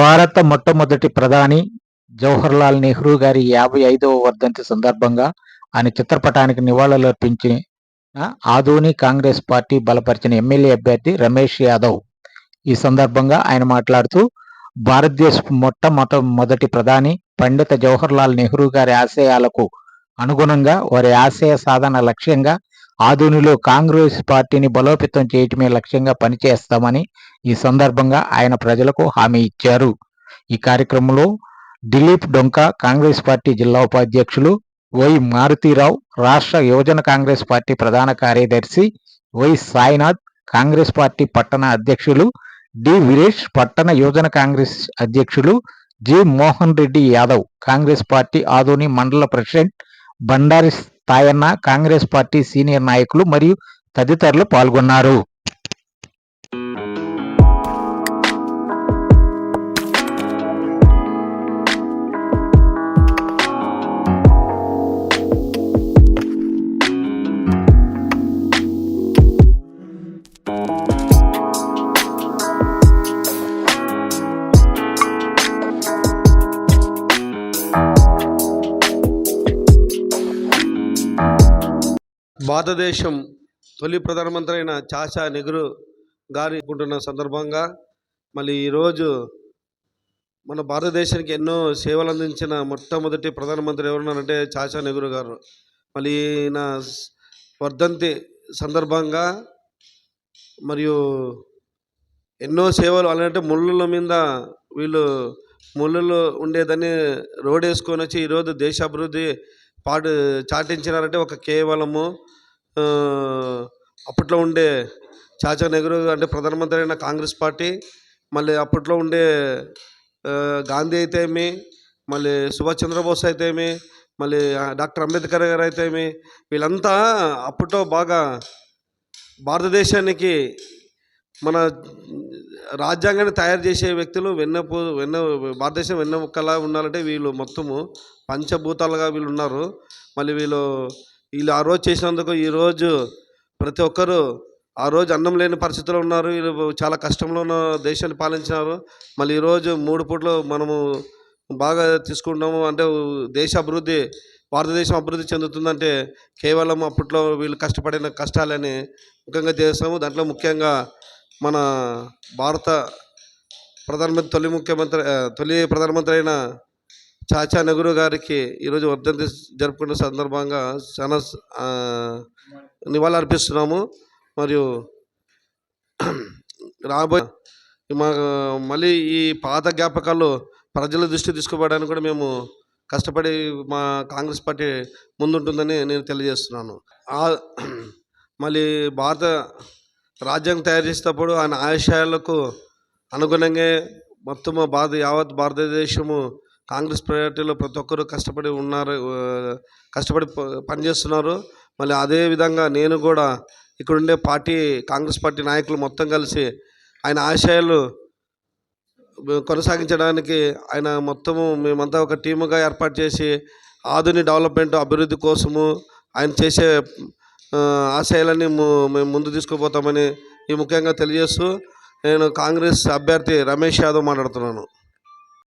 భారత మొట్టమొదటి ప్రధాని జవహర్లాల్ నెహ్రూ గారి యాభై ఐదవ వర్ధంతి సందర్భంగా ఆయన చిత్రపటానికి నివాళులర్పించిన ఆదోని కాంగ్రెస్ పార్టీ బలపరిచిన ఎమ్మెల్యే అభ్యర్థి రమేష్ యాదవ్. ఈ సందర్భంగా ఆయన మాట్లాడుతూ భారతదేశ మొట్టమొట్ట మొదటి ప్రధాని పండిత జవహర్లాల్ నెహ్రూ గారి ఆశయాలకు అనుగుణంగా వారి ఆశయ సాధన లక్ష్యంగా ఆధునిలో కాంగ్రెస్ పార్టీని బలోపేతం చేయటమే లక్ష్యంగా పనిచేస్తామని ఈ సందర్భంగా ఆయన ప్రజలకు హామీ ఇచ్చారు. ఈ కార్యక్రమంలో దిలీప్ డొంక కాంగ్రెస్ పార్టీ జిల్లా ఉపాధ్యక్షులు వై మారుతీరావు రాష్ట్ర యువజన కాంగ్రెస్ పార్టీ ప్రధాన కార్యదర్శి వై సాయినాథ్ కాంగ్రెస్ పార్టీ పట్టణ అధ్యక్షులు డి వీరేష్ పట్టణ యువజన కాంగ్రెస్ అధ్యక్షులు జి మోహన్ రెడ్డి యాదవ్ కాంగ్రెస్ పార్టీ ఆదోని మండల president Bandari Tayanna Congress party senior నాయకులు మరియు తదితరులు పాల్గొన్నారు. భారతదేశం తొలి ప్రధానమంత్రి అయిన చాచా నెహ్రూ గారి ఉంటున్న సందర్భంగా మళ్ళీ ఈరోజు మన భారతదేశానికి ఎన్నో సేవలు అందించిన మొట్టమొదటి ప్రధానమంత్రి ఎవరున్నారంటే చాచా నెహ్రూ గారు. మళ్ళీ ఈయన వర్ధంతి సందర్భంగా మరియు ఎన్నో సేవలు అలాంటి ముళ్ళుల మీద వీళ్ళు ముళ్ళులు ఉండేదని రోడ్ వేసుకొని వచ్చి ఈరోజు దేశాభివృద్ధి పాటు చాటించినారంటే ఒక కేవలము అప్పట్లో ఉండే చాచా నెహ్రూ అంటే ప్రధానమంత్రి అయిన కాంగ్రెస్ పార్టీ మళ్ళీ అప్పట్లో ఉండే గాంధీ అయితే ఏమి మళ్ళీ సుభాష్ చంద్రబోస్ అయితేమి మళ్ళీ డాక్టర్ అంబేద్కర్ గారు అయితేమి వీళ్ళంతా అప్పట్లో బాగా భారతదేశానికి మన రాజ్యాంగాన్ని తయారు చేసే వ్యక్తులు వెన్నపు వెన్న భారతదేశం వెన్నెముకలా ఉండాలంటే వీళ్ళు మొత్తము పంచభూతాలుగా వీళ్ళు ఉన్నారు. మళ్ళీ వీళ్ళు వీళ్ళు ఆ రోజు చేసినందుకు ఈరోజు ప్రతి ఒక్కరు ఆ రోజు అన్నం లేని పరిస్థితిలో ఉన్నారు. వీళ్ళు చాలా కష్టంలో ఉన్న దేశాన్ని పాలించినారు. మళ్ళీ ఈరోజు మూడు పూట్లు మనము బాగా తీసుకుంటాము. అంటే దేశ అభివృద్ధి భారతదేశం అభివృద్ధి చెందుతుందంటే కేవలం అప్పట్లో వీళ్ళు కష్టపడిన కష్టాలని ముఖ్యంగా చేస్తాము. దాంట్లో ముఖ్యంగా మన భారత ప్రధానమంత్రి తొలి ముఖ్యమంత్రి తొలి ప్రధానమంత్రి అయిన చాచా నెహ్రూ గారికి ఈరోజు వర్ధంతి జరుపుకున్న సందర్భంగా చాలా ఆ, నివాళులు అర్పిస్తున్నాము. మరియు రాబోయే మా మళ్ళీ ఈ పాత జ్ఞాపకాలు ప్రజల దృష్టి తీసుకుపోవడానికి కూడా మేము కష్టపడి మా కాంగ్రెస్ పార్టీ ముందుంటుందని నేను తెలియజేస్తున్నాను. ఆ- మళ్ళీ భారత రాజ్యాంగం తయారు చేసేటప్పుడు ఆయన ఆశయాలకు అనుగుణంగా మొత్తం భారత యావత్ భారతదేశము కాంగ్రెస్ పార్టీలో ప్రతి ఒక్కరు కష్టపడి ఉన్నారు కష్టపడి ప- పనిచేస్తున్నారు. మళ్ళీ అదే విధంగా నేను కూడా ఇక్కడుండే పార్టీ కాంగ్రెస్ పార్టీ నాయకులు మొత్తం కలిసి ఆయన ఆశయాలు కొనసాగించడానికి ఆయన మొత్తము మేమంతా ఒక టీముగా ఏర్పాటు చేసి ఆధునిక డెవలప్మెంట్ అభివృద్ధి కోసము ఆయన చేసే ఆశయాలన్నీ మేము ముందు తీసుకుపోతామని ఈ ముఖ్యంగా తెలియజేస్తూ నేను కాంగ్రెస్ అభ్యర్థి రమేష్ యాదవ్ మాట్లాడుతున్నాను.